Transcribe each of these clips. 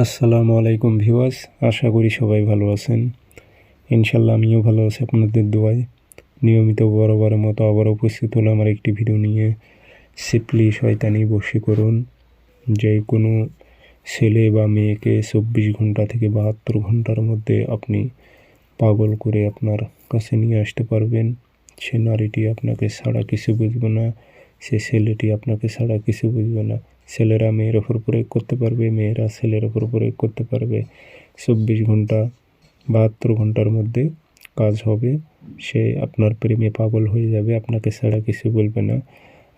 আসসালামু আলাইকুম ভিউয়ার্স, আশা করি সবাই ভালো আছেন। ইনশাল্লাহ আমিও ভালো আছি আপনাদের দোয়ায়। নিয়মিত বরাবরের মতো আবার উপস্থিত হলো আমার একটি ভিডিও নিয়ে। সিপলি শয়তানি বশীকরণ যে কোনো ছেলে বা মেয়েকে চব্বিশ ঘণ্টা থেকে বাহাত্তর ঘণ্টার মধ্যে আপনি পাগল করে আপনার কাছে নিয়ে আসতে পারবেন। সে নারীটি আপনাকে ছাড়া কিছু বুঝবে না, সে ছেলেটি আপনাকে ছাড়া কিছু বুঝবে না। ছেলেরা মেয়ের ওপর প্রয়োগ করতে পারবে, মেয়েরা ছেলের ওপর প্রয়োগ করতে পারবে। চব্বিশ ঘণ্টা, বাহাত্তর ঘণ্টার মধ্যে কাজ হবে। সে আপনার প্রেমে পাগল হয়ে যাবে, আপনাকে ছাড়া কিছু বলবে না।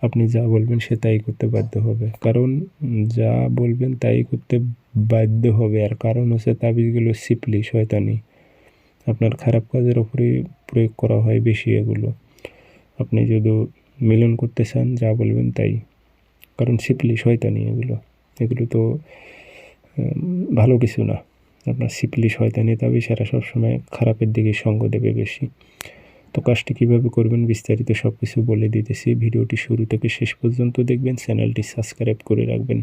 আপনি যা বলবেন সে তাই করতে বাধ্য হবে। কারণ যা বলবেন তাই করতে বাধ্য হবে। আর কারণ হচ্ছে তাবিজগুলো সিপলি, শয়তানি। আপনার খারাপ কাজের ওপরে প্রয়োগ করা হয় বেশি এগুলো। আপনি যদি মিলন করতে চান, যা বলবেন তাই। কারণ সিপলি শয়তানি এগুলো। এগুলো তো ভালো কিছু না। আপনার সিপলি শয়তানি তবে সেরা সবসময় খারাপের দিকে সঙ্গ দেবে বেশি। তো কাজটি কীভাবে করবেন বিস্তারিত সব কিছু বলে দিতেছি। ভিডিওটি শুরু থেকে শেষ পর্যন্ত দেখবেন, চ্যানেলটি সাবস্ক্রাইব করে রাখবেন।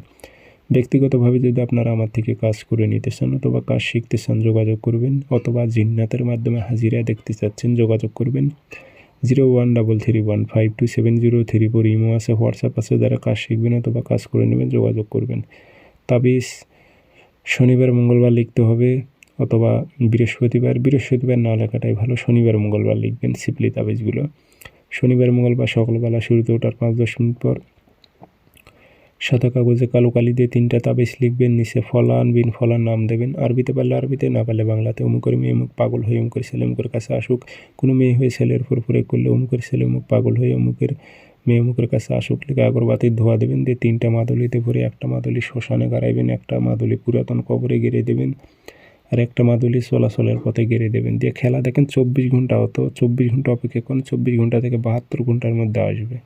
ব্যক্তিগতভাবে যদি আপনারা আমার থেকে কাজ করে নিতে চান অথবা কাজ শিখতে চান যোগাযোগ করবেন অথবা জিন্নাতের মাধ্যমে হাজিরা দেখতে চাচ্ছেন যোগাযোগ করবেন। Zero one double three one five two seven zero three four imo আছে, হোয়াটসঅ্যাপ আছে, যারা কাজ শিখবেন অথবা কাজ করে নেবেন, যোগাযোগ করবেন। তাবিজ শনিবার, মঙ্গলবার লিখতে হবে, অথবা বৃহস্পতিবার বৃহস্পতিবার না লেখাটাই ভালো, শনিবার, মঙ্গলবার লিখবেন সিপলি তাবিজগুলো। শনিবার, মঙ্গলবার সকালবেলা শুরুতে ওঠার পাঁচ দশ মিনিট পর সাদা কাগজে কালো কালি দিয়ে তিনটা তাবিজ লিখবেন, নিচে ফলান, বিন ফলান নাম দেবেন। আরবিতে পারলে আরবিতে, না পারলে বাংলাতে। অমুকের মেয়ে মুখ পাগল হয়ে অমুকের ছেলে অমুকের কাছে আসুক। কোনো মেয়ে হয়ে ছেলের প্রয়োগ করলে অমুকের ছেলে, অমুক পাগল হয়ে অমুকের মেয়ে অমুকের কাছে আসুক। লিখে আগরবাতির ধোয়া দেবেন, দিয়ে তিনটা মাদুলিতে ভরে একটা মাদুলি শ্মশানে গাড়াইবেন, একটা মাদুলি পুরাতন কবরে গেড়ে দেবেন, আর একটা মাদুলি চলাচলের পথে গেড়ে দেবেন। দিয়ে খেলা দেখেন, চব্বিশ ঘণ্টা হতো চব্বিশ ঘণ্টা অপেক্ষা করেন, চব্বিশ ঘণ্টা থেকে বাহাত্তর ঘণ্টার মধ্যে আসবে।